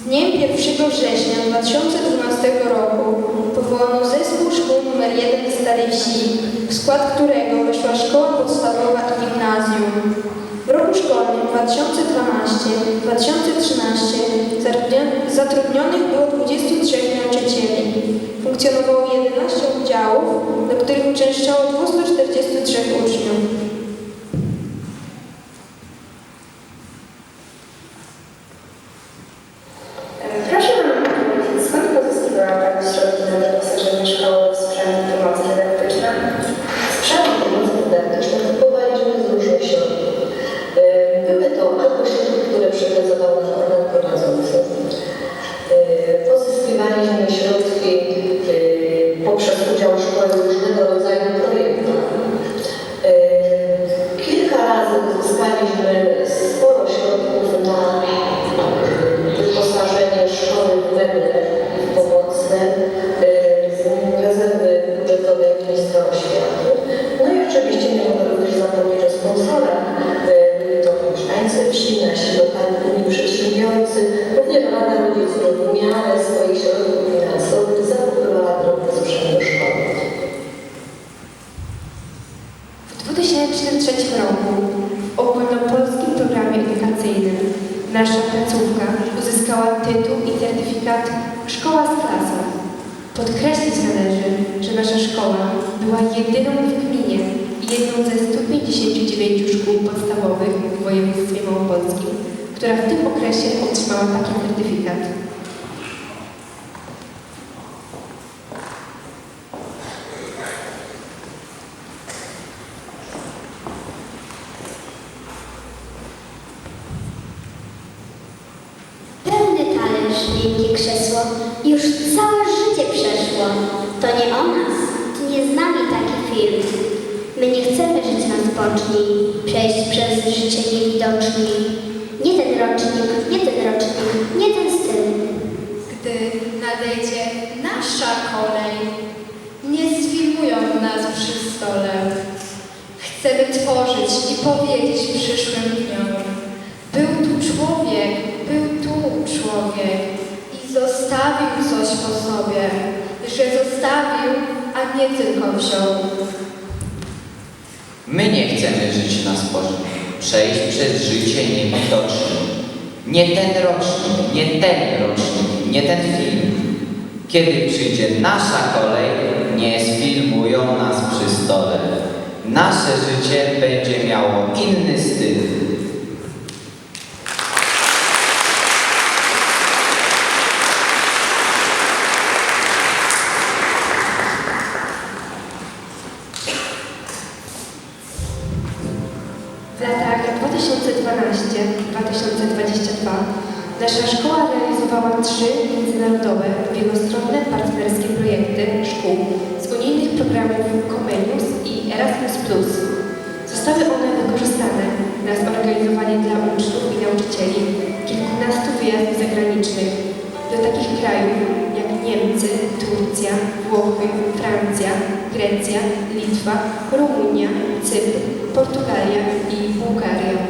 Z dniem 1 września 2012 roku powołano zespół szkół nr 1 w Starej Wsi, w skład którego weszła szkoła podstawowa i gimnazjum. W roku szkolnym 2012-2013 zatrudnio- zatrudnionych było 23 nauczycieli. Funkcjonowało 11 oddziałów, do których uczęszczało 243 uczniów. Które przekazywał nam organ prowadzący. E, Pozyskiwaliśmy środki e, poprzez udział szkoły w różnego rodzaju projektach. E, Kilka razy uzyskaliśmy 2003 roku w ogólnopolskim programie edukacyjnym nasza placówka uzyskała tytuł i certyfikat Szkoła z klasą. Podkreślić należy, że nasza szkoła była jedyną w gminie i jedną ze 159 szkół podstawowych w województwie małopolskim, która w tym okresie otrzymała taki certyfikat. Miękkie krzesło, już całe życie przeszło. To nie o nas, to nie z nami taki film. My nie chcemy żyć na spocznij, przejść przez życie niewidoczni. Nie ten rocznik, nie ten rocznik, nie ten styl. Gdy nadejdzie nasza kolej, nie sfilmują nas przy stole. Chcemy tworzyć i powiedzieć przyszłym dniom. Był tu człowiek, był tu człowiek zostawił coś po sobie, że zostawił, a nie tylko wziął. My nie chcemy żyć na sporze, przejść przez życie niewidoczni. Nie ten rocznik, nie ten rocznik, nie ten film. Kiedy przyjdzie nasza kolej, 2012-2022 nasza szkoła realizowała trzy międzynarodowe, wielostronne partnerskie projekty szkół z unijnych programów Comenius i Erasmus+. Zostały one wykorzystane na zorganizowanie dla uczniów i nauczycieli kilkunastu wyjazdów zagranicznych do takich krajów jak Niemcy, Turcja, Włochy, Francja, Grecja, Litwa, Rumunia, Cypr, Portugalia i Bułgaria.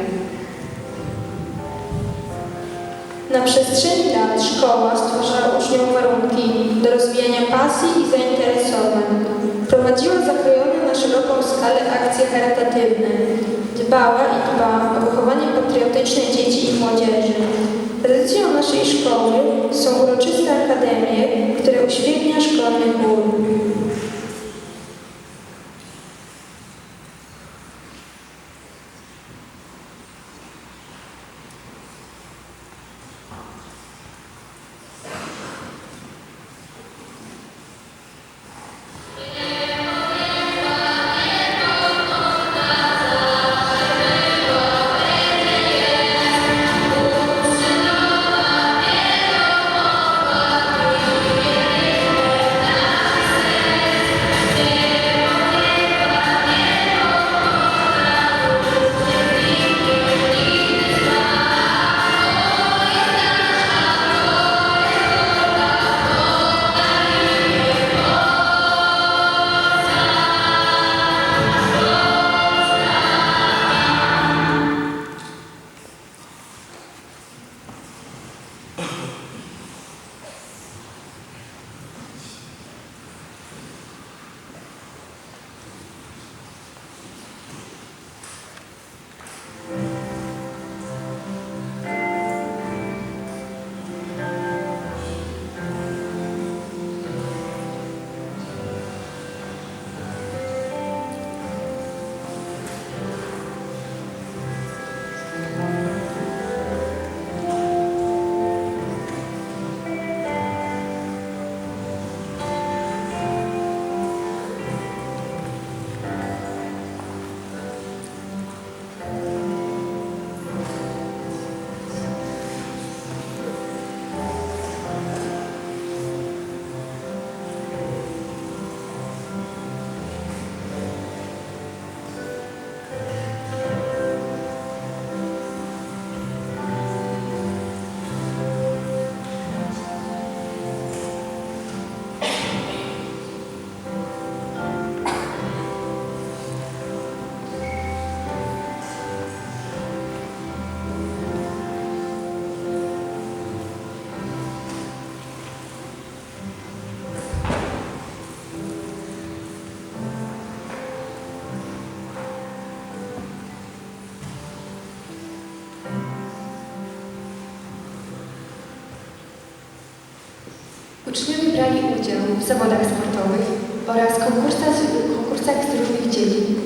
Na przestrzeni lat szkoła stwarzała uczniom warunki do rozwijania pasji i zainteresowań. Prowadziła zakrojone na szeroką skalę akcje charytatywne. Dbała i dba o wychowanie patriotyczne dzieci i młodzieży. Tradycją naszej szkoły są uroczyste Uczniowie brali udział w zawodach sportowych oraz konkursach, konkursach z różnych dziedzin,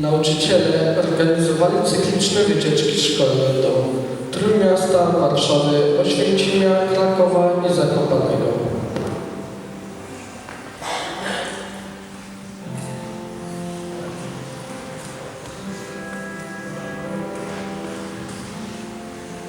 Nauczyciele organizowali cykliczne wycieczki szkolne do Trójmiasta, Warszawy, Oświęcimia, Krakowa i Zakopanego.